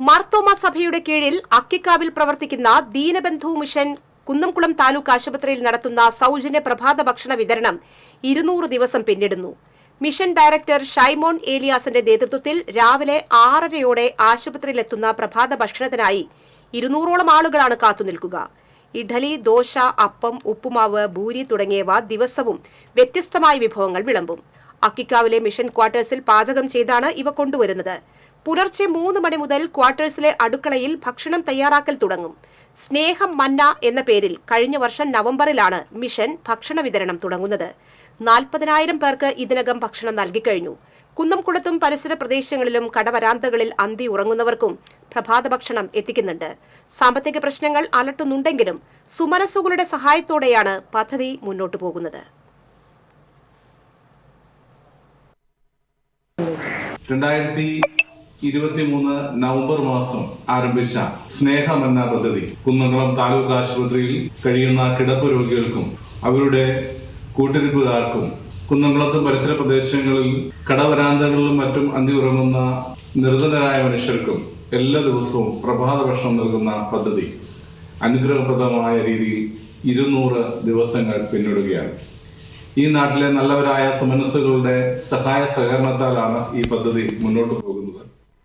മാർത്തോമ സഭയുടെ കീഴിൽ അക്കിക്കാവിൽ പ്രവർത്തിക്കുന്ന ദീനബന്ധു മിഷൻ കുന്നംകുളം താലൂക്ക് ആശുപത്രിയിൽ നടത്തുന്ന സൗജന്യ പ്രഭാത ഭക്ഷണ വിതരണം ഇരുന്നൂറ് ദിവസം പിന്നിടുന്നു. മിഷൻ ഡയറക്ടർ ഷൈമോൺ ഏലിയാസിന്റെ നേതൃത്വത്തിൽ രാവിലെ ആറരയോടെ ആശുപത്രിയിലെത്തുന്ന പ്രഭാത ഭക്ഷണത്തിനായി ഇരുന്നൂറോളം ആളുകളാണ് കാത്തുനിൽക്കുക ഇഡലി ദോശ അപ്പം ഉപ്പുമാവ് ഭൂരി തുടങ്ങിയവ ദിവസവും വ്യത്യസ്തമായ വിഭവങ്ങൾ വിളമ്പും. അക്കിക്കാവിലെ മിഷൻ ക്വാർട്ടേഴ്സിൽ പാചകം ചെയ്താണ് ഇവ കൊണ്ടുവരുന്നത്. പുലർച്ചെ മൂന്ന് മണി മുതൽ ക്വാർട്ടേഴ്സിലെ അടുക്കളയിൽ ഭക്ഷണം തയ്യാറാക്കൽ തുടങ്ങും. സ്നേഹം മന്ന എന്ന പേരിൽ കഴിഞ്ഞ വർഷം നവംബറിലാണ് മിഷൻ ഭക്ഷണ വിതരണം തുടങ്ങുന്നത്. നാൽപ്പതിനായിരം പേർക്ക് ഇതിനകം ഭക്ഷണം നൽകിക്കഴിഞ്ഞു കുന്നംകുളത്തും പരിസര പ്രദേശങ്ങളിലും കടവരാന്തകളിൽ അന്തി ഉറങ്ങുന്നവർക്കും പ്രഭാത ഭക്ഷണം എത്തിക്കുന്നുണ്ട്. സാമ്പത്തിക പ്രശ്നങ്ങൾ അലട്ടുന്നുണ്ടെങ്കിലും സുമനസ്സുകളുടെ സഹായത്തോടെയാണ് പദ്ധതി മുന്നോട്ടു പോകുന്നത്. രണ്ടായിരത്തി ഇരുപത്തി മൂന്ന് നവംബർ മാസം ആരംഭിച്ച സ്നേഹമെന്ന പദ്ധതി. കുന്നംകുളം താലൂക്ക് ആശുപത്രിയിൽ കഴിയുന്ന കിടപ്പ് രോഗികൾക്കും അവരുടെ കൂട്ടിരിപ്പുകാർക്കും കുന്നംകുളത്തും പരിസര പ്രദേശങ്ങളിൽ കടവരാന്തകളിലും മറ്റും അന്തി ഉറങ്ങുന്ന നിർധനരായ മനുഷ്യർക്കും എല്ലാ ദിവസവും പ്രഭാത ഭക്ഷണം നൽകുന്ന പദ്ധതി. അനുഗ്രഹപ്രദമായ രീതിയിൽ ഇരുന്നൂറ് ദിവസങ്ങൾ പിന്നിടുകയാണ്. ഈ നാട്ടിലെ നല്ലവരായ സമനസ്സുകളുടെ സഹായ സഹകരണത്താലാണ് ഈ പദ്ധതി മുന്നോട്ട് പോകുന്നത്.